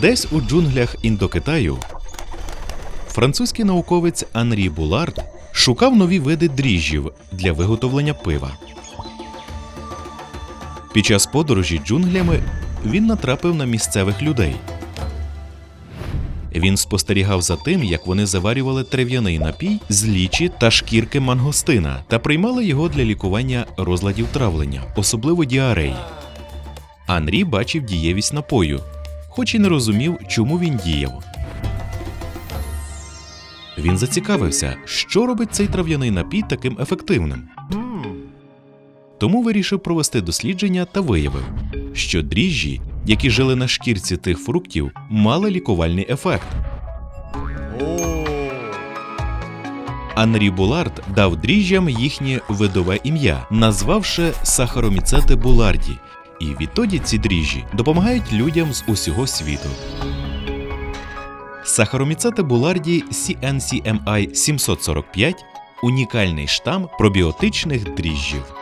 Десь у джунглях Індокитаю французький науковець Анрі Булард шукав нові види дріжджів для виготовлення пива. Під час подорожі джунглями він натрапив на місцевих людей. Він спостерігав за тим, як вони заварювали трав'яний напій з лічі та шкірки мангостина та приймали його для лікування розладів травлення, особливо діареї. Анрі бачив дієвість напою, хоч і не розумів, чому він діяв. Він зацікавився, що робить цей трав'яний напій таким ефективним. Тому вирішив провести дослідження та виявив, що дріжджі, які жили на шкірці тих фруктів, мали лікувальний ефект. Анрі Булард дав дріжджам їхнє видове ім'я, назвавши сахароміцети Буларді, і відтоді ці дріжджі допомагають людям з усього світу. Сахароміцета Буларді CNCMI 745 унікальний штам пробіотичних дріжджів.